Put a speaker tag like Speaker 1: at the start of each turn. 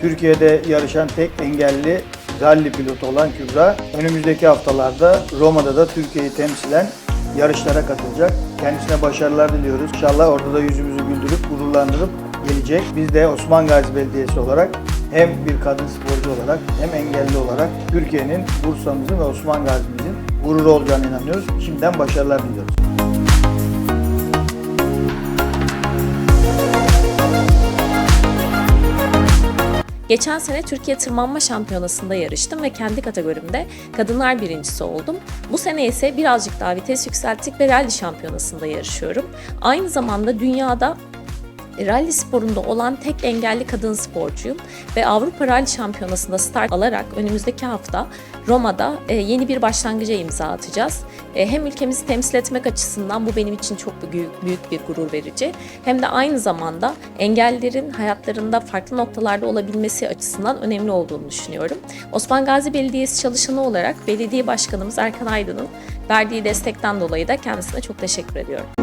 Speaker 1: Türkiye'de yarışan tek engelli ralli pilotu olan Kübra önümüzdeki haftalarda Roma'da da Türkiye'yi temsilen yarışlara katılacak. Kendisine başarılar diliyoruz. İnşallah orada da yüzümüzü güldürüp gururlandırıp gelecek. Biz de Osman Gazi Belediyesi olarak hem bir kadın sporcu olarak hem engelli olarak Türkiye'nin, Bursa'mızın ve Osman Gazi'mizin gururu olacağına inanıyoruz. Şimdiden başarılar diliyoruz.
Speaker 2: Geçen sene Türkiye Tırmanma Şampiyonası'nda yarıştım ve kendi kategorimde kadınlar birincisi oldum. Bu sene ise birazcık daha vites yükselttik ve rally şampiyonasında yarışıyorum. Aynı zamanda dünyada rally sporunda olan tek engelli kadın sporcuyum ve Avrupa Rally Şampiyonası'nda start alarak önümüzdeki hafta Roma'da e, yeni bir başlangıca imza atacağız. E, Hem ülkemizi temsil etmek açısından bu benim için çok büyük, büyük bir gurur verici. Hem de aynı zamanda engellilerin hayatlarında farklı noktalarda olabilmesi açısından önemli olduğunu düşünüyorum. Osman Gazi Belediyesi çalışanı olarak belediye başkanımız Erkan Aydın'ın verdiği destekten dolayı da kendisine çok teşekkür ediyorum.